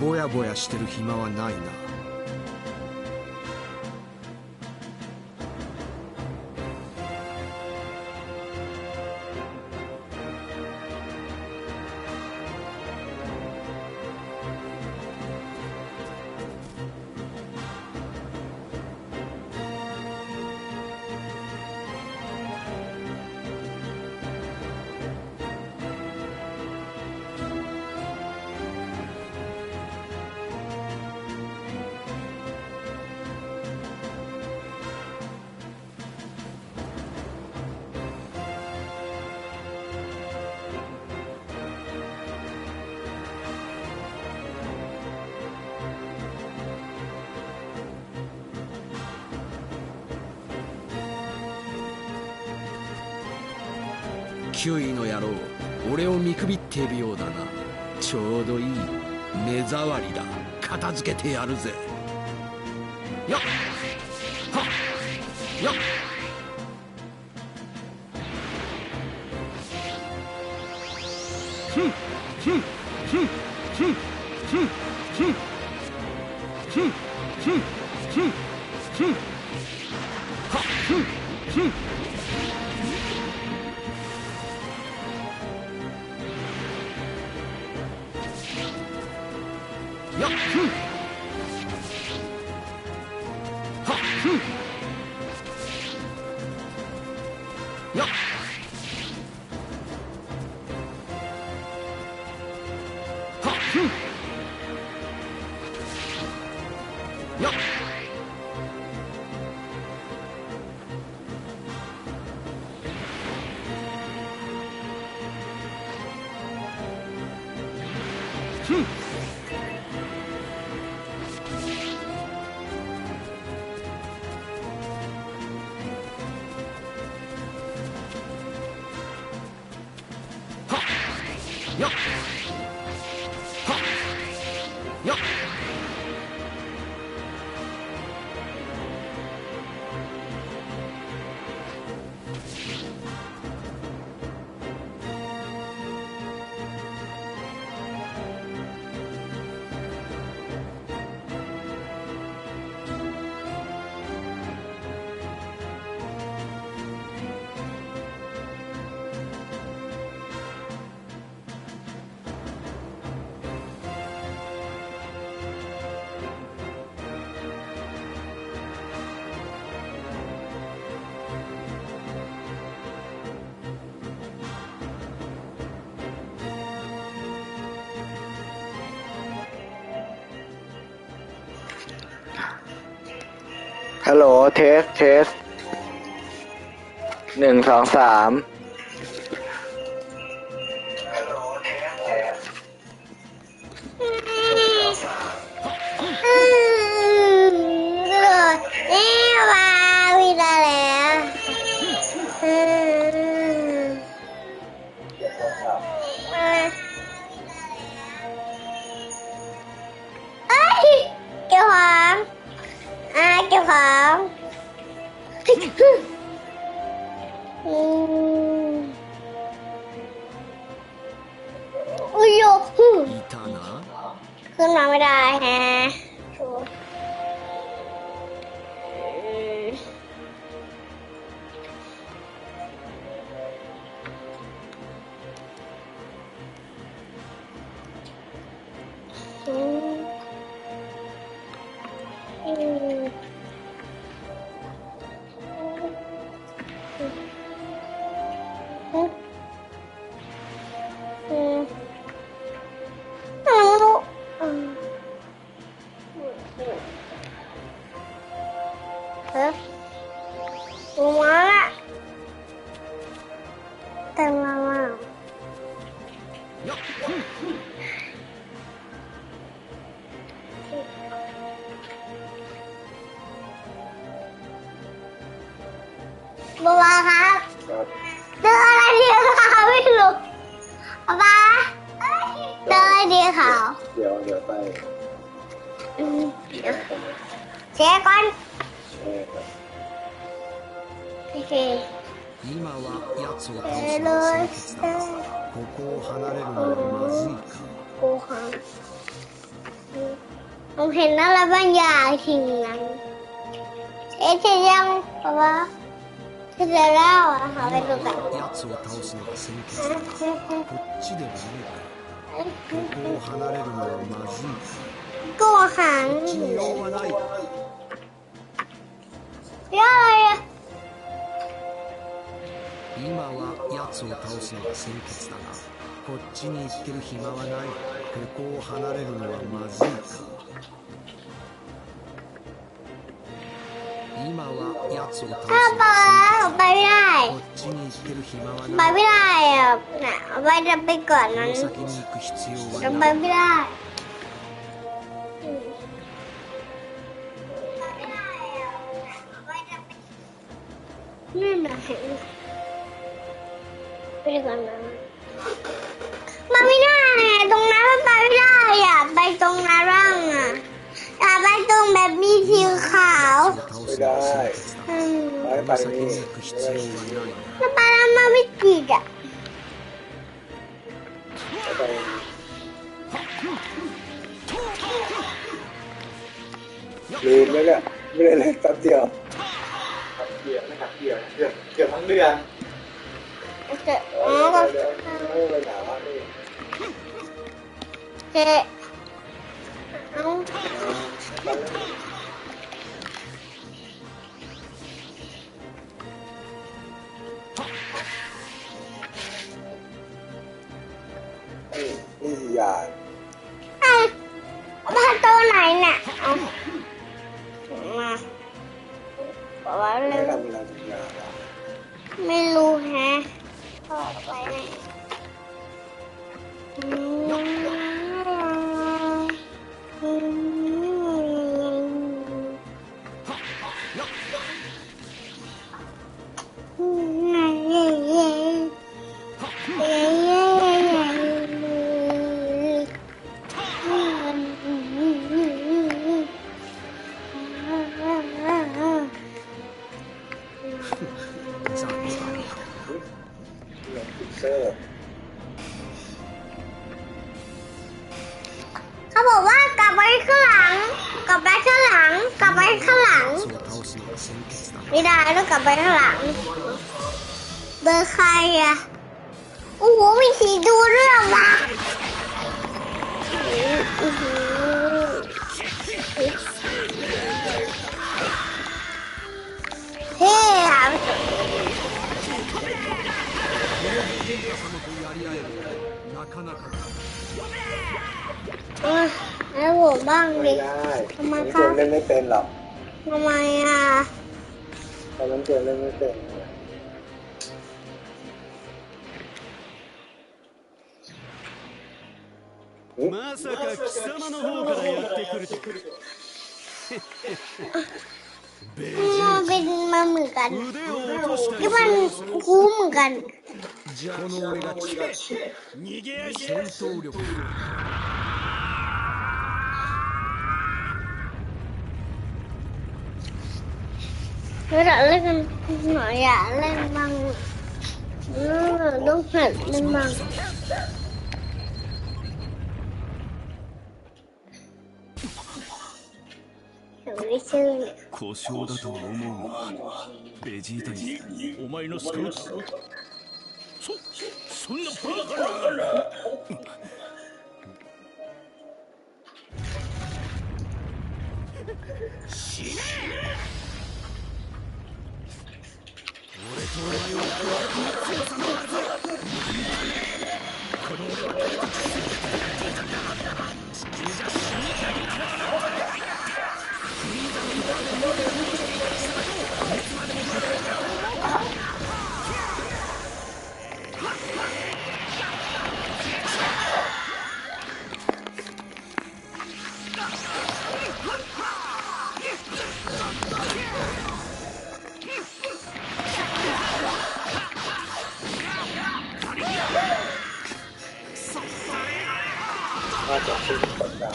ぼやぼやしてる暇はないな。キウイの野郎俺を見くびっているようだなちょうどいい目障りだ片付けてやるぜよっはっよっふ哼。哼。哼。 ฮัลโหล เทส เทส หนึ่งสองสาม เดี๋ยวเดี๋ยวไป อืมเดี๋ยวเช็คก่อน เออครับ โอเค 今は奴を倒えすのが先決だーここを離れるのはまずいか後半 ผมเห็นอะไรบางอย่างสิ่งนั้นเอ๊ะเสร็จยังป๊าป๊าเสร็จแล้วอ่ะหาไปดูกัน 奴を倒すのが先決だなこっちではねえ ここを離れるのはまずいご飯はやつ今は奴を倒すのが先決だがこっちに行ってる暇はない。ここを離れるのはまずいか。今は奴を倒す ถ้า の ป๊า が ไปไม่ได้ 先決こっちに行ってる暇は ไป ない ไม่ได้อ่ะน่ะเอาไปจะไปก่อน こ นั้น の先に行く必要 จะ は ไป ない ไม่ได้นี่นนะเห็นไปดีกว่านะมาไม่ได้อะตรงนั้นมันไปไม่ได้อ่ะไปตรงนั้นบ้างอ่ะอยากไปตรงแบบมีสีขาว 奴を倒すのが先決だ อืม ไป こ ไป の先 นี่ に行く必要はない แล้วไปแล้วมาไม่ติดอ่ะ ไปลืมแล้วเนี่ยไม่ได้เล่นแป๊บเดียว เกี่ยวไม่ขับเกี่ยวเกี่ยวเกี่ยวทั้งเดือน เจ๊อ๋อก็ เดี๋ยวไม่ไปหนาวนี่ เจ๊เอา ย่างเอามาตัวไหนเนี่ยเอามาบอกว่าไม่เร็วทำอะไรสี่อย่างอะไม่รู้แฮะต่อไปเนี่ เซอร์เขาบอกว่ากลับไปข้างหลัง กลับไปข้างหลัง กลับไปข้างหลัง ไม่ได้ต้องกลับไปข้างหลัง เบอร์ใครอะโอ้โหมีสีดูเรื่องว่ะบ้าง ไม่ ดิ ได้ ทำไม นี่ คะ เกมเล่นไม่เป็นหรอก ทำไมอะ ตอนนั้นเกมเล่นไม่เป็น まさか貴様の方からやってくると มันเป็นมาเหมือนกัน 腕を落とした ที่มันคุ้มเหมือนกัน じゃあこの俺が近い逃げ足戦闘力 nó đã lên nó dạ lên bằng nó đúng thật lên bằng 故障だと思うがベジータにお前のスカウトそそんなバカな死ね強さのはず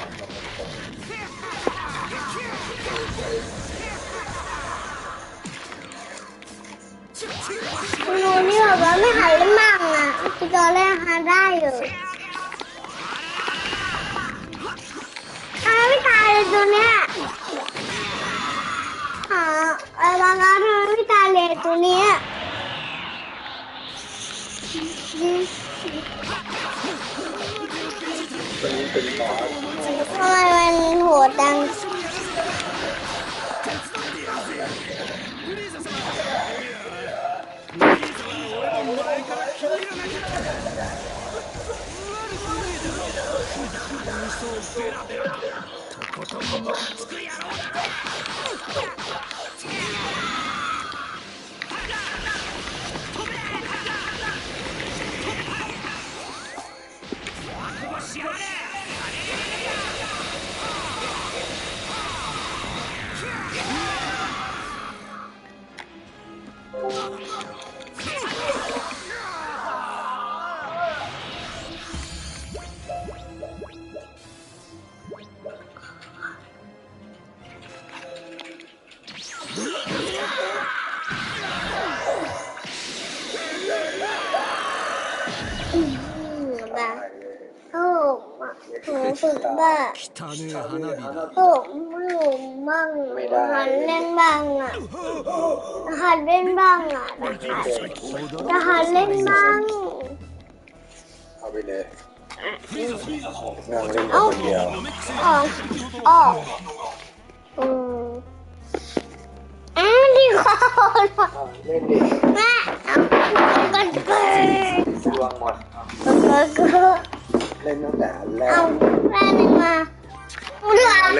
กดดาวคุณโนนี่แบบว่าไม่หัดเล่นบ้างอะที่ตอนแรกหัดได้อยู่ใช่มันไม่ตายเลยตัวเนี้ยหาไอ้บางครั้งทำไมไม่ตายเลยตัวเนี้ย เป็นเป็นหมอทำไมมันโหดจังอื Oh, my God. โอ้หนูมั่งหัดเล่นบ้างอะหัดเล่นบ้างอะจะหัดเล่นบ้างเอาไปเลยนั่งเล่นอยู่คนเดียวออกออกอืมอันนี้เขาอะเล่นดิแม่เอาก็เกิดดวงหมดก็เกิดเล่นตั้งแต่อันแรเอากแม่นึงมา เลือก เล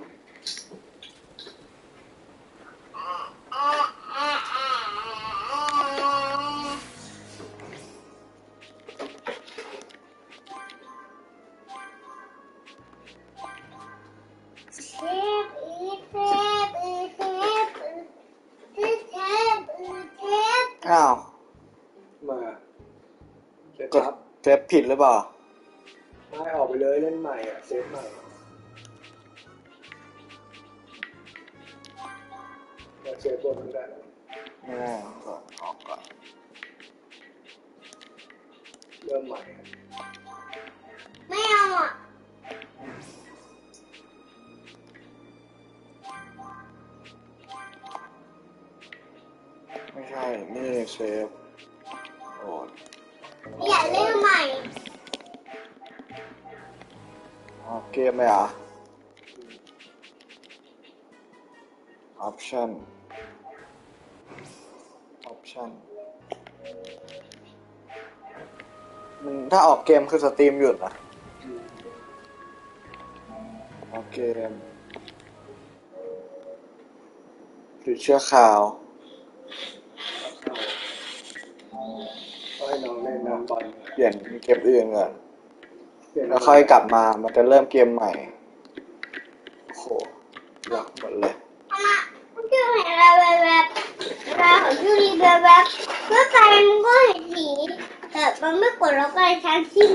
ผิดหรือเปล่า ไม่ออกไปเลยเล่นใหม่อะเซฟใหม่เดี๋ยวเซฟบนก็ได้ไม่ได้ก่อนออกก่อน เริ่มใหม่อะไม่เอาอะไม่ใช่ นี่เซฟโอ้อย่าเล่น เกมเลยเหรอะ option option มันถ้าออกเกมคือสตรีมหยุดนะออกเกมหรือเชื่อข่าวก็ให้น้องเล่นน้ำบอลเปลี่ยนเกมอื่นก่อนเปลี่ยน แล้วค่อยกลับมา มันจะเริ่มเกมใหม่ โอ้โหยากหมดเลยมาชื่อเห็นอะไรแบบๆเราของชื่อนี้แบบๆเมื่อไปมันก็เห็นสีแต่มันไม่กดแล้วก็เลยชั้นสิ้น